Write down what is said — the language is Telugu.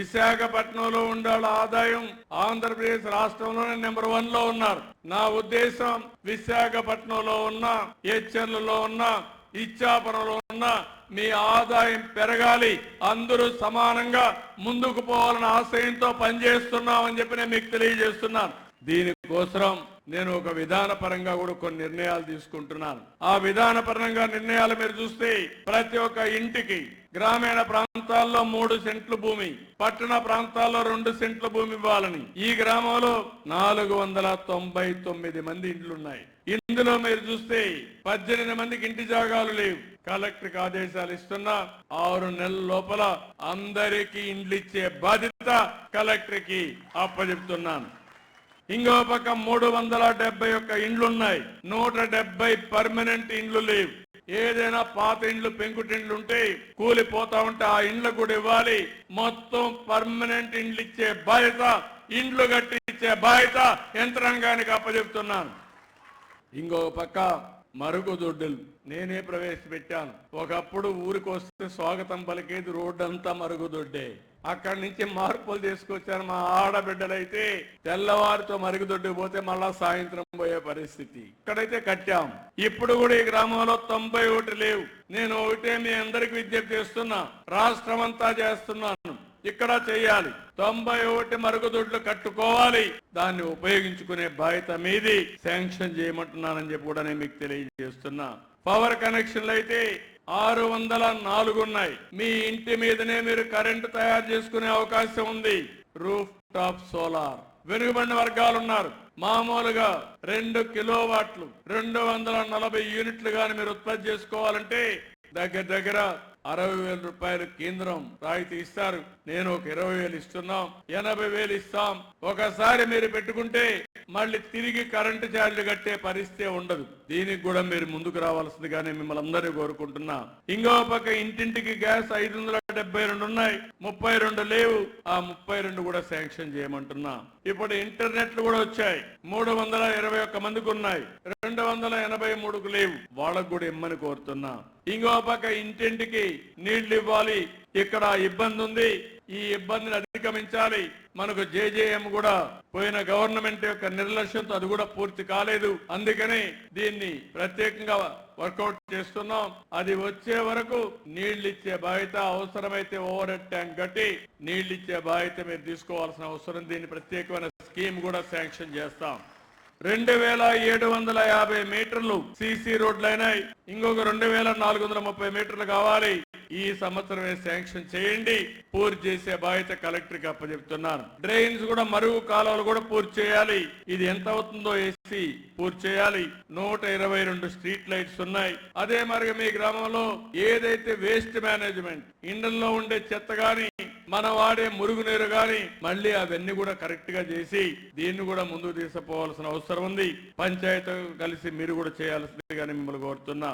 విశాఖపట్నంలో ఉండాల ఆదాయం ఆంధ్రప్రదేశ్ రాష్ట్రంలోనే నెంబర్ వన్లో ఉన్నారు. నా ఉద్దేశం విశాఖపట్నంలో ఉన్న హెచ్ఎన్లలో ఉన్న ఇచ్చాపురంలో ఉన్న మీ ఆదాయం పెరగాలి. అందరూ సమానంగా ముందుకు పోవాలని ఆశయంతో పనిచేస్తున్నామని చెప్పి నేను మీకు తెలియజేస్తున్నాను. దీనికోసం నేను ఒక విధాన పరంగా కూడా కొన్ని నిర్ణయాలు తీసుకుంటున్నాను. ఆ విధాన పరంగా నిర్ణయాలు మీరు చూస్తే ప్రతి ఒక్క ఇంటికి గ్రామీణ ప్రాంతాల్లో మూడు సెంట్లు భూమి పట్టణ ప్రాంతాల్లో రెండు సెంట్ల భూమి ఇవ్వాలని. ఈ గ్రామంలో నాలుగు వందల తొంభై తొమ్మిది మంది ఇండ్లున్నాయి. ఇందులో మీరు చూస్తే పద్దెనిమిది మందికి ఇంటి జాగాలు లేవు. కలెక్టర్కి ఆదేశాలు ఇస్తున్నా ఆరు నెలల లోపల అందరికీ ఇండ్లు ఇచ్చే బాధ్యత కలెక్టర్కి అప్పచెప్తున్నాను ఇంకో పక్క మూడు వందల డెబ్బై ఒక్క ఇండ్లున్నాయి. నూట డెబ్బై పర్మనెంట్ ఇండ్లు లేవు. ఏదైనా పాత ఇండ్లు పెంకుటిండ్లు ఉంటే కూలిపోతా ఉంటే ఆ ఇండ్లు కూడా ఇవ్వాలి. మొత్తం పర్మనెంట్ ఇండ్లు ఇచ్చే బాధ్యత ఇండ్లు కట్టి ఇచ్చే బాధ్యత యంత్రాంగానికి అప్పచెప్తున్నాను. ఇంకో పక్క మరుగుదొడ్డులు నేనే ప్రవేశపెట్టాను. ఒకప్పుడు ఊరికొస్తే స్వాగతం పలికేది రోడ్డు అంతా మరుగుదొడ్డే అక్కడి నుంచి మార్పులు తీసుకొచ్చారు మా ఆడబిడ్డలైతే తెల్లవారితో మరుగుదొడ్డు పోతే మళ్ళా సాయంత్రం పోయే పరిస్థితి. ఇక్కడైతే కట్టాం. ఇప్పుడు కూడా ఈ గ్రామంలో తొంభై ఒకటి లేవు. నేను ఒకటే మీ అందరికి విజ్ఞప్తి చేస్తున్నా. రాష్ట్రం అంతా చేస్తున్నాను. ఇక్కడ చేయాలి. తొంభై ఒకటి మరుగుదొడ్లు కట్టుకోవాలి. దాన్ని ఉపయోగించుకునే బాధ్యత మీది. శాంక్షన్ చేయమంటున్నానని చెప్పి కూడా నేను మీకు తెలియజేస్తున్నా. పవర్ కనెక్షన్లు అయితే ఆరు వందల నాలుగు ఉన్నాయి. మీ ఇంటి మీదనే మీరు కరెంటు తయారు చేసుకునే అవకాశం ఉంది. Roof top solar. వెనుకబడిన వర్గాలు ఉన్నారు మామూలుగా రెండు కిలో వాట్లు రెండు వందల నలభై యూనిట్లు గాని మీరు ఉత్పత్తి చేసుకోవాలంటే దగ్గర దగ్గర అరవై వేల రూపాయలు కేంద్రం రాయితీ ఇస్తారు. నేను ఒక ఇరవై వేలు ఇస్తున్నాం ఎనభై వేలు ఇస్తాం. ఒకసారి మీరు పెట్టుకుంటే మళ్ళీ తిరిగి కరెంటు ఛార్జీలు కట్టే పరిస్థితి ఉండదు. దీనికి కూడా మీరు ముందుకు రావాల్సిందిగానే మిమ్మల్ని అందరూ కోరుకుంటున్నా. ఇంకో పక్క ఇంటింటికి గ్యాస్ ఐదు వందల డెబ్బై రెండు ఉన్నాయి. ముప్పై రెండు లేవు. ఆ ముప్పై రెండు కూడా శాంక్షన్ చేయమంటున్నా. ఇప్పుడు ఇంటర్నెట్లు కూడా వచ్చాయి. మూడు వందల ఇరవై ఒక్క మందికి ఉన్నాయి. రెండు వందల ఎనభై మూడుకు లేవు. వాళ్ళకు కూడా ఇమ్మని కోరుతున్నా. ఇంకో పక్క ఇంటింటికి నీళ్ళు ఇవ్వాలి. ఇక్కడ ఇబ్బంది ఉంది. ఈ ఇబ్బందిని అధిగమించాలి. మనకు జేజేఎం కూడా పోయిన గవర్నమెంట్ యొక్క నిర్లక్ష్యంతో అది కూడా పూర్తి కాలేదు. అందుకని దీన్ని ప్రత్యేకంగా వర్కౌట్ చేస్తున్నాం. అది వచ్చే వరకు నీళ్ళిచ్చే బాధ్యత అవసరమైతే ఓవర్ హెడ్ ట్యాంక్ కట్టి నీళ్ళిచ్చే బాధ్యత మీరు తీసుకోవాల్సిన అవసరం దీన్ని ప్రత్యేకమైన స్కీమ్ కూడా శాంక్షన్ చేస్తాం. రెండు వేల ఏడు వందల యాభై మీటర్లు సీసీ రోడ్లు అయినాయి ఇంకొక రెండు వేల నాలుగు వందల ముప్పై మీటర్లు కావాలి. ఈ సంవత్సరమే శాంక్షన్ చేయండి. పూర్తి చేసే బాధ్యత కలెక్టర్కి అప్పచెప్తున్నాను. డ్రైన్స్ కూడా మరుగు కాలువలు కూడా పూర్తి చేయాలి. ఇది ఎంత అవుతుందో వేసి పూర్తి చేయాలి. నూట ఇరవై రెండు స్ట్రీట్ లైట్స్ ఉన్నాయి. అదే మరి మీ గ్రామంలో ఏదైతే వేస్ట్ మేనేజ్మెంట్ ఇండల్లో ఉండే చెత్త గాని మనం వాడే మురుగునీరు గాని మళ్ళీ అవన్నీ కూడా కరెక్ట్గా చేసి దీన్ని కూడా ముందుకు తీసుకుపోవాల్సిన అవసరం ఉంది. పంచాయతీ కలిసి మీరు కూడా చేయాల్సిందిగా మిమ్మల్ని కోరుతున్నా.